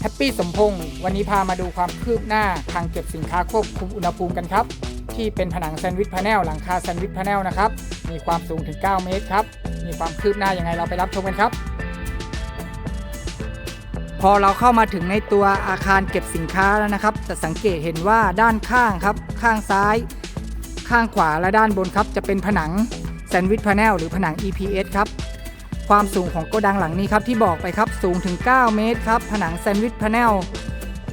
แฮปปี้สมพงศ์วันนี้พามาดูความคืบหน้าทางเก็บสินค้าควบคุมอุณหภูมิกันครับ ที่เป็นผนังแซนด์วิชพาแนลหลังคาแซนด์วิชพาแนลนะครับ มีความสูงถึง 9 เมตรครับ มีความคืบหน้ายังไงเราไปรับชมกันครับ พอเราเข้ามาถึงในตัวอาคารเก็บสินค้าแล้วนะครับ จะสังเกตเห็นว่าด้านข้างครับ ข้างซ้าย ข้างขวาและด้านบนครับ จะเป็นผนังแซนด์วิชพาแนลหรือผนัง EPS ครับ ความสูงของโกดังหลังนี้ครับที่บอกไปครับสูงถึง 9 เมตรครับผนังแซนด์วิชพาแนล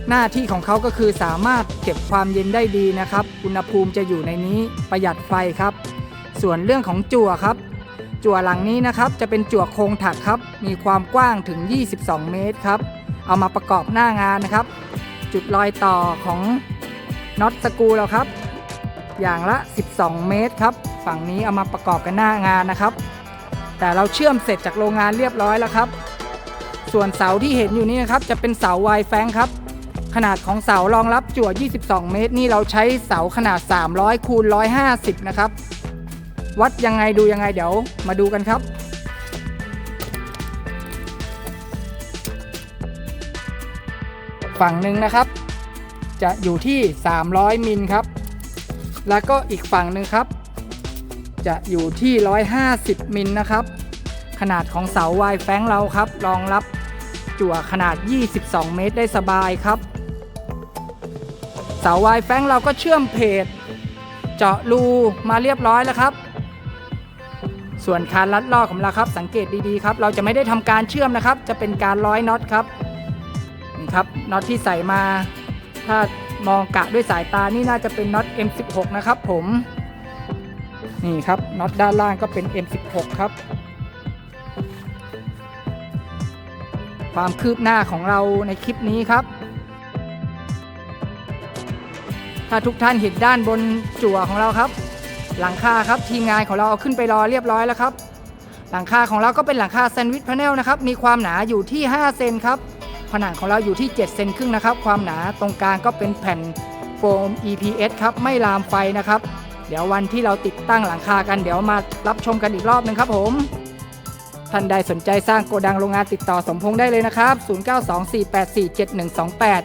หน้าที่ของเขาก็คือสามารถเก็บความเย็นได้ดีนะครับ อุณหภูมิจะอยู่ในนี้ประหยัดไฟครับ ส่วนเรื่องของจั่วครับ จั่วหลังนี้นะครับจะเป็นจั่วโครงถักครับ มีความกว้างถึง 22 เมตรครับ เอามาประกอบหน้างานนะครับ จุดรอยต่อของน็อตสกูเราครับ อย่างละ 12 เมตรครับ ฝั่งนี้เอามาประกอบกันหน้างานนะครับ แต่เราเชื่อมเสร็จจากโรงงานเรียบร้อยแล้วครับ ส่วนเสาที่เห็นอยู่นี่นะครับจะเป็นเสาไวแฟงครับ ขนาดของเสารองรับจั่ว 22 เมตร นี่เราใช้เสาขนาด 300คูณ150 นะครับ วัดยังไงดูยังไงเดี๋ยวมาดูกันครับฝั่งหนึ่งนะครับ จะอยู่ที่ 300 มิลครับ แล้วก็อีกฝั่งหนึ่งครับ จะอยู่ที่ 150 มิลนะครับ ขนาดของเสาวายแฟงเราครับ รองรับจั่วขนาด 22 เมตรได้สบายครับ เสาวายแฟงเราก็เชื่อมเพจเจาะรูมาเรียบร้อยแล้วครับ ส่วนคานรัดลอกของเราครับ สังเกตดีๆครับ เราจะไม่ได้ทำการเชื่อมนะครับ จะเป็นการร้อยน็อตครับนี่ครับน็อตที่ใส่มา ถ้ามองกะด้วยสายตานี่น่าจะเป็นน็อต M16 นะครับผม นี่ครับน็อตด้านล่างก็เป็น M16 ครับ ความคืบหน้าของเราในคลิปนี้ครับ ถ้าทุกท่านเห็นด้านบนจั่วของเราครับ หลังคาครับทีมงานของเราเอาขึ้นไปรอเรียบร้อยแล้วครับ หลังคาของเราก็เป็นหลังคาแซนด์วิชพาแนลนะครับมีความหนาอยู่ที่ 5 เซนครับผนังของเราอยู่ที่ 7 เซนครึ่งนะครับ ความหนาตรงกลางก็เป็นแผ่นโฟม EPS ครับ ไม่ลามไฟนะครับ เดี๋ยววันที่เราติดตั้งหลังคากันเดี๋ยวมารับชมกันอีกรอบหนึงครับผมท่านใดสนใจสร้างโกดังโรงงานติดต่อสมพงษ์ได้เลยนะครับ 0924847128